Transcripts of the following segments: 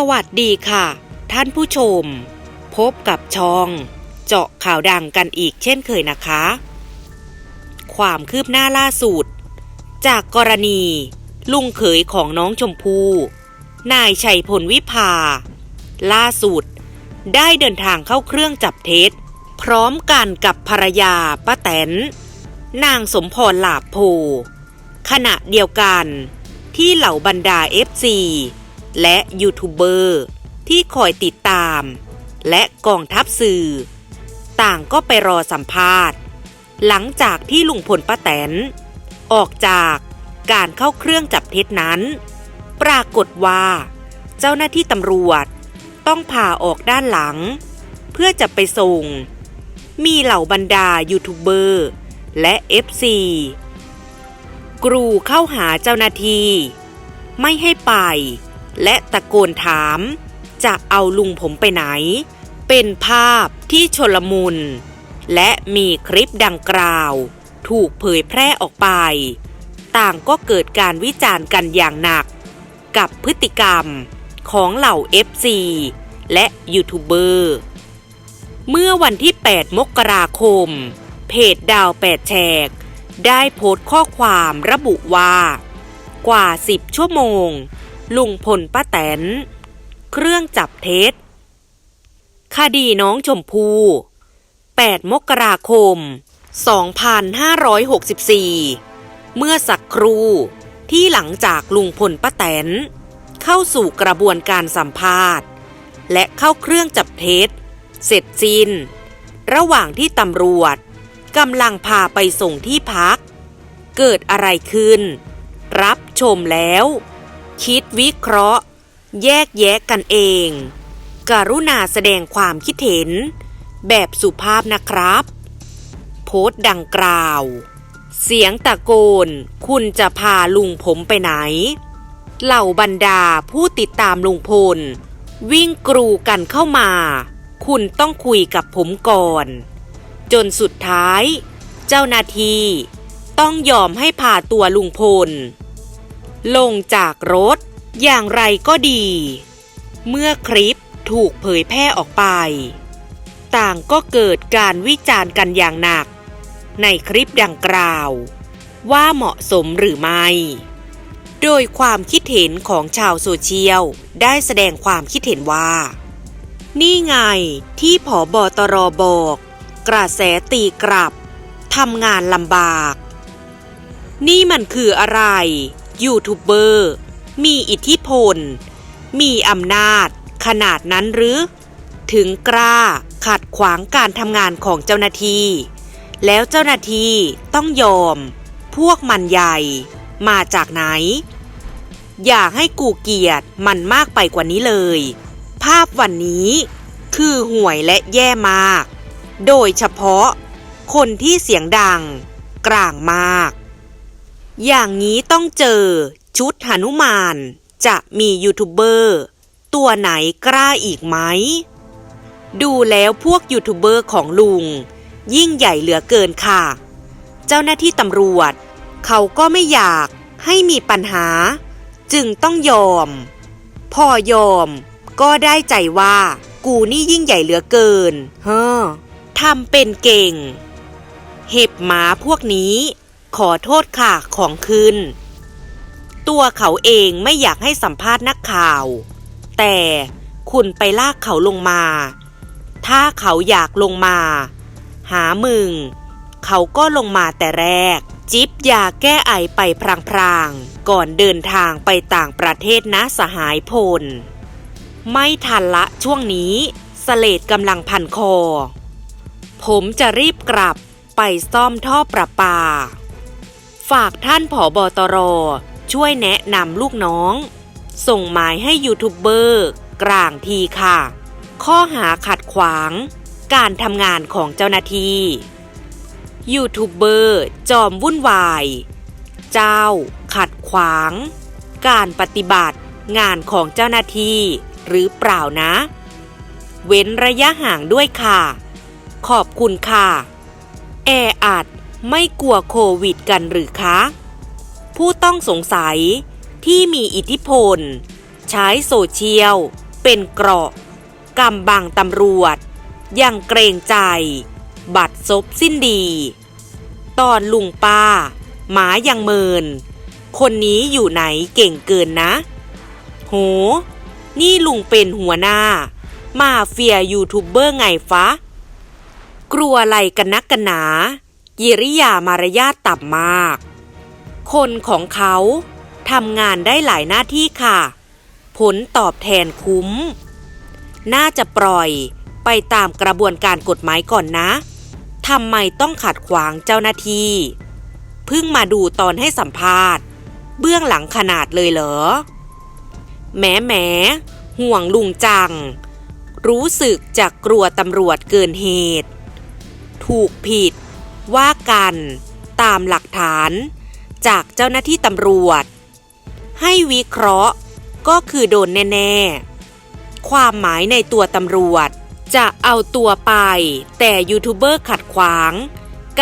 สวัสดีค่ะ ท่านผู้ชม พบกับช่อง เจาะข่าวดังกันอีกเช่นเคยนะคะ ความคืบหน้าล่าสุด จากกรณี ลุงเขยของน้องชมพู่นายชัยพลวิภา ล่าสุด ได้เดินทางเข้าเครื่องจับเท็จ พร้อมกันกับภรรยาป้าแตน นางสมพรหลาบโพขณะเดียวกันที่เหล่าบรรดา FC และยูทูบเบอร์ที่คอยติดตาม และกองทัพสื่อ ต่างก็ไปรอสัมภาษณ์ หลังจากที่ลุงพลป้าแตน ออกจากการเข้าเครื่องจับเท็จนั้น ปรากฏว่า เจ้าหน้าที่ตำรวจต้องพาออกด้านหลัง เพื่อจะไปส่ง มีเหล่าบรรดายูทูบเบอร์และ FC กรูเข้าหาเจ้าหน้าที่ไม่ให้ไป และตะโกนถาม จะเอาลุงผมไปไหน เป็นภาพที่ชลมุน และมีคลิปดังกล่าว ถูกเผยแพร่ออกไป ต่างก็เกิดการวิจารณ์กันอย่างหนัก กับพฤติกรรมของเหล่า FC และยูทูบเบอร์เมื่อวันที่ 8 มกราคม เพจดาวแปดแฉก ได้โพสต์ข้อความระบุว่า กว่า 10 ชั่วโมง ลุงพลป้าแตน เครื่องจับเท็จ คดีน้องชมพู่ 8 มกราคม 2564 เมื่อสักครู่ที่หลังจากลุงพลป้าแตน เข้าสู่กระบวนการสัมภาษณ์ และเข้าเครื่องจับเท็จ เสร็จสิ้น ระหว่างที่ตำรวจกำลังพาไปส่งที่พัก เกิดอะไรขึ้น รับชมแล้ว คิดวิเคราะห์ แยกแยะกันเอง กรุณาแสดงความคิดเห็น แบบสุภาพนะครับ โพสต์ดังกล่าว เสียงตะโกน คุณจะพาลุงผมไปไหน เหล่าบรรดาผู้ติดตามลุงพล วิ่งกรูกันเข้ามา คุณต้องคุยกับผมก่อน จนสุดท้าย เจ้าหน้าที่ต้องยอมให้พาตัวลุงพล ลงจากรถ อย่างไรก็ดี เมื่อคลิปถูกเผยแพร่ออกไป ต่างก็เกิดการวิจารณ์กันอย่างหนัก ในคลิปดังกล่าว ว่าเหมาะสมหรือไม่ โดยความคิดเห็นของชาวโซเชียลได้แสดงความคิดเห็นว่า นี่ไงที่ผอบอตรบอก กระแสตีกลับทำงานลำบาก นี่มันคืออะไร ยูทูบเบอร์ มีอิทธิพล มีอำนาจ ขนาดนั้นหรือ ถึงกล้าขัดขวางการทำงานของเจ้าหน้าที่ แล้วเจ้าหน้าที่ต้องยอม พวกมันใหญ่ มาจากไหน อย่าให้กูเกียรติมันมากไปกว่านี้เลย ภาพวันนี้คือห่วยและแย่มาก โดยเฉพาะคนที่เสียงดัง กลางมาก อย่างนี้ต้องเจอ ชุดหนุมาน จะมียูทูบเบอร์ ตัวไหนกล้าอีกไหม ดูแล้วพวกยูทูบเบอร์ของลุง ยิ่งใหญ่เหลือเกินค่ะ เจ้าหน้าที่ตำรวจ เขาก็ไม่อยากให้มีปัญหา จึงต้องยอม พอยอม ก็ได้ใจว่า กูนี่ยิ่งใหญ่เหลือเกิน เฮ้อทำเป็นเก่ง เห็บหมาพวกนี้ ขอโทษค่ะของคืนตัวเขาเองไม่อยากให้สัมภาษณ์นักข่าว แต่คุณไปลากเขาลงมา ถ้าเขาอยากลงมา หามึง เขาก็ลงมาแต่แรก จิบยาแก้ไอไปพรางๆ ก่อนเดินทางไปต่างประเทศนะสหายพล ไม่ทันละช่วงนี้สเลดกำลังพันคอ ผมจะรีบกลับไปซ่อมท่อประปา ฝากท่านผอบอตร ช่วยแนะนำลูกน้อง ส่งหมายให้ยูทูบเบอร์กลางทีค่ะ ข้อหาขัดขวาง การทำงานของเจ้าหน้าที่ยูทูบเบอร์จอมวุ่นวาย เจ้า ขัดขวาง การปฏิบัติงานของเจ้าหน้าที่หรือเปล่านะ เว้นระยะห่างด้วยค่ะ ขอบคุณค่ะ แออัด ไม่กลัวโควิดกันหรือคะ ผู้ต้องสงสัยที่มีอิทธิพล ใช้โซเชียล เป็นเกราะกำบังตำรวจ ยังเกรงใจ บัดซบสิ้นดี ตอนลุงป้า หมายังเมิน คนนี้อยู่ไหนเก่งเกินนะ โห นี่ลุงเป็นหัวหน้า มาเฟียยูทูบเบอร์ไงฟะ กลัวอะไรกันนักกันหนา กิริยามารยาทต่ำมาก คนของเขาทำงานได้หลายหน้าที่ค่ะ ผลตอบแทนคุ้ม น่าจะปล่อยไปตามกระบวนการกฎหมายก่อนนะทำไมต้องขัดขวางเจ้าหน้าที่เพิ่งมาดูตอนให้สัมภาษณ์ เบื้องหลังขนาดเลยเหรอ แหมแหมห่วงลุงจัง รู้สึกจะกลัวตำรวจเกินเหตุ ถูกผิด ว่ากันตามหลักฐานจากเจ้าหน้าที่ตำรวจ ให้วิเคราะห์ก็คือโดนแน่ ๆ ความหมายในตัวตำรวจจะเอาตัวไป แต่ยูทูบเบอร์ขัดขวาง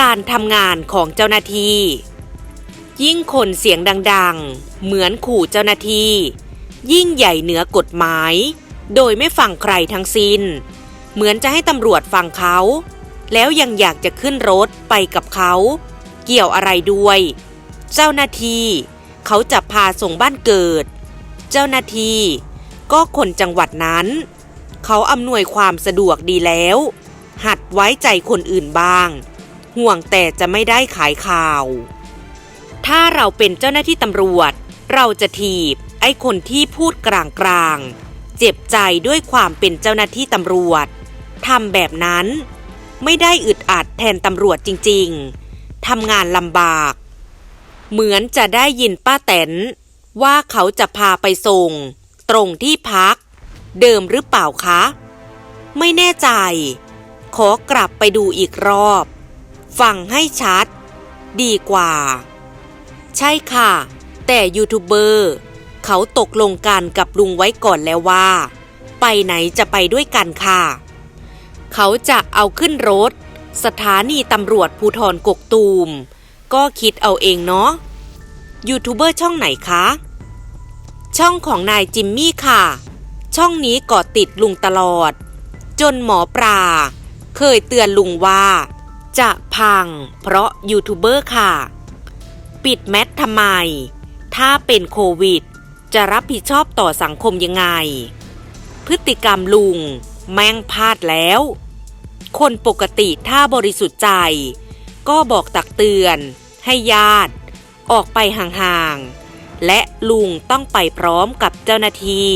การทำงานของเจ้าหน้าที่ ยิ่งคนเสียงดัง ๆ เหมือนขู่เจ้าหน้าที่ ยิ่งใหญ่เหนือกฎหมาย โดยไม่ฟังใครทั้งสิ้น เหมือนจะให้ตำรวจฟังเขา แล้วยังอยากจะขึ้นรถไปกับเขา เกี่ยวอะไรด้วย เจ้าหน้าที่เขาจะพาส่งบ้านเกิด เจ้าหน้าที่ก็คนจังหวัดนั้น เขาอำนวยความสะดวกดีแล้ว หัดไว้ใจคนอื่นบ้าง ห่วงแต่จะไม่ได้ขายข่าว ถ้าเราเป็นเจ้าหน้าที่ตำรวจ เราจะถีบไอ้คนที่พูดกลางกลางเจ็บใจด้วยความเป็นเจ้าหน้าที่ตำรวจทำแบบนั้น ไม่ได้อึดอัดแทนตำรวจจริงๆ ทำงานลำบาก เหมือนจะได้ยินป้าแตน ว่าเขาจะพาไปส่ง ตรงที่พัก เดิมหรือเปล่าคะ ไม่แน่ใจ ขอกลับไปดูอีกรอบ ฟังให้ชัด ดีกว่า ใช่ค่ะ แต่ยูทูบเบอร์เขาตกลงกันกับลุงไว้ก่อนแล้วว่า ไปไหนจะไปด้วยกันค่ะ เขาจะเอาขึ้นรถ สถานีตำรวจภูทรกกตูม ก็คิดเอาเองเนาะยูทูบเบอร์ช่องไหนคะ ช่องของนายจิมมี่ค่ะ ช่องนี้เกาะติดลุงตลอด จนหมอปลาเคยเตือนลุงว่า จะพังเพราะยูทูบเบอร์ค่ะ ปิดแมสทำไม ถ้าเป็นโควิด จะรับผิดชอบต่อสังคมยังไง พฤติกรรมลุงแม่งพลาดแล้ว คนปกติถ้าบริสุทธิ์ใจ ก็บอกตักเตือน ให้ญาติ ออกไปห่างๆ และลุงต้องไปพร้อมกับเจ้าหน้าที่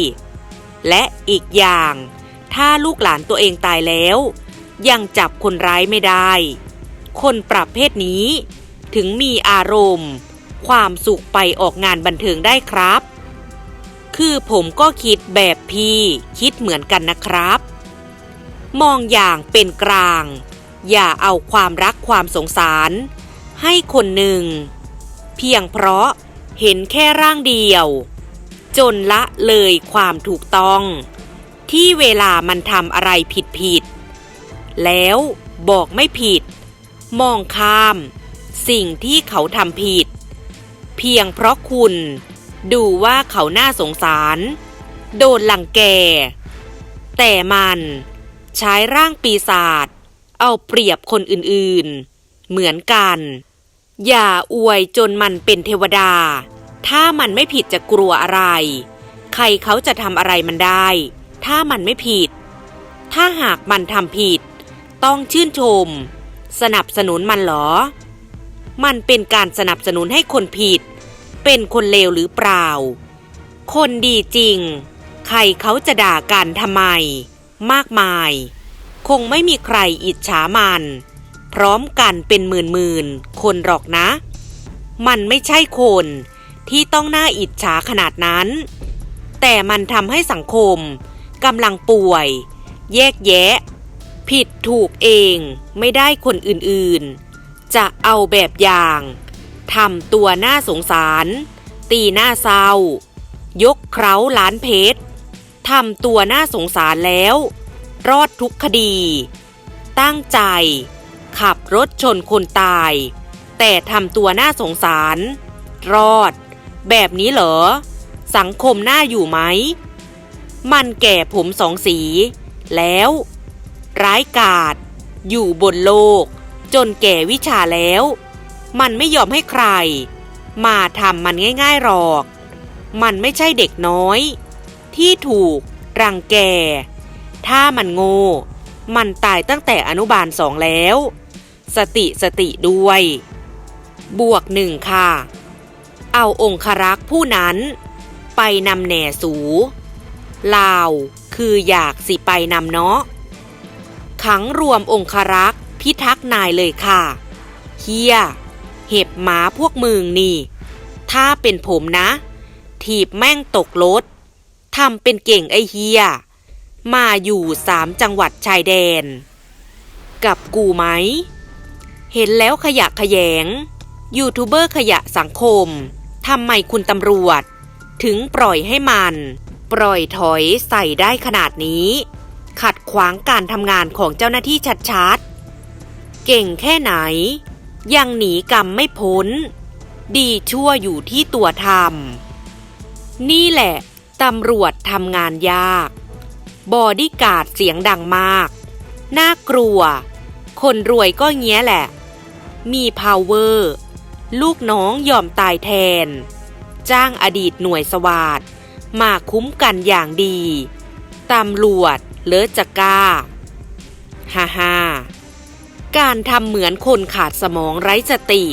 และอีกอย่าง ถ้าลูกหลานตัวเองตายแล้ว ยังจับคนร้ายไม่ได้ คนประเภทนี้ ถึงมีอารมณ์ ความสุขไปออกงานบันเทิงได้ครับ คือผมก็คิดแบบพี่คิดเหมือนกันนะครับ มองอย่างเป็นกลาง อย่าเอาความรักความสงสาร ให้คนหนึ่ง เพียงเพราะเห็นแค่ร่างเดียว จนละเลยความถูกต้อง ที่เวลามันทำอะไรผิดผิด แล้วบอกไม่ผิด มองข้าม สิ่งที่เขาทำผิด เพียงเพราะคุณดูว่าเขาน่าสงสาร โดนหลังแก แต่มัน ใช้ร่างปีศาจเอาเปรียบคนอื่นๆ เหมือนกัน อย่าอวยจนมันเป็นเทวดา ถ้ามันไม่ผิดจะกลัวอะไร ใครเขาจะทำอะไรมันได้ ถ้ามันไม่ผิด ถ้าหากมันทำผิด ต้องชื่นชม สนับสนุนมันเหรอ มันเป็นการสนับสนุนให้คนผิด เป็นคนเลวหรือเปล่า คนดีจริง ใครเขาจะด่ากันทำไม มากมาย คงไม่มีใครอิจฉามัน พร้อมกันเป็นหมื่นๆคนหรอกนะ มันไม่ใช่คนที่ต้องน่าอิจฉาขนาดนั้น แต่มันทำให้สังคมกำลังป่วย แยกแยะ ผิดถูกเองไม่ได้คนอื่นๆ จะเอาแบบอย่างทำตัวน่าสงสาร ตีหน้าเศร้ายกเคราล้านเพชร ทำตัวน่าสงสารแล้ว รอดทุกคดี ตั้งใจ ขับรถชนคนตาย แต่ทำตัวน่าสงสาร รอด แบบนี้เหรอ สังคมน่าอยู่ไหม มันแก่ผมสองสี แล้ว ร้ายกาจอยู่บนโลก จนแก่วิชาแล้ว มันไม่ยอมให้ใคร มาทำมันง่ายๆหรอก มันไม่ใช่เด็กน้อย ที่ถูก รังแก ถ้ามันโง่ มันตายตั้งแต่อนุบาลสองแล้ว สติสติด้วย บวกหนึ่งค่ะ เอาองครักษ์ผู้นั้น ไปนำแหน่สู ลาว คืออยากสิไปนำเนาะ ขังรวมองครักษ์พิทักษ์นายเลยค่ะเฮียเห็บหมาพวกมึงนี่ ถ้าเป็นผมนะ ถีบแม่งตกรถ ทำเป็นเก่งไอเฮีย มาอยู่สามจังหวัดชายแดน กับกูไหม เห็นแล้วขยะขยง ยูทูบเบอร์ขยะสังคม ทำไมคุณตำรวจ ถึงปล่อยให้มัน ปล่อยถอยใส่ได้ขนาดนี้ ขัดขวางการทำงานของเจ้าหน้าที่ชัดๆ เก่งแค่ไหน ยังหนีกรรมไม่พ้น ดีชั่วอยู่ที่ตัวทำนี่แหละ ตำรวจทำงานยาก บอดี้การ์ดเสียงดังมาก น่ากลัว คนรวยก็เงี้ยแหละ มี power ลูกน้องยอมตายแทน จ้างอดีตหน่วยสวาดมาคุ้มกันอย่างดี ตำรวจเลอะจะกล้า ฮ่าฮ่าการทำเหมือนคนขาดสมองไร้สติ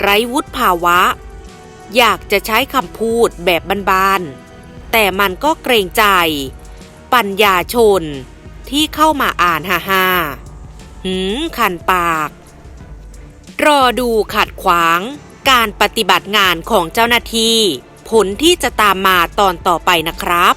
ไร้วุฒิภาวะ อยากจะใช้คำพูดแบบบ้านๆ แต่มันก็เกรงใจ ปัญญาชนที่เข้ามาอ่านฮ่าฮ่าหืมคันปาก รอดูขัดขวาง การปฏิบัติงานของเจ้าหน้าที่ ผลที่จะตามมาตอนต่อไปนะครับ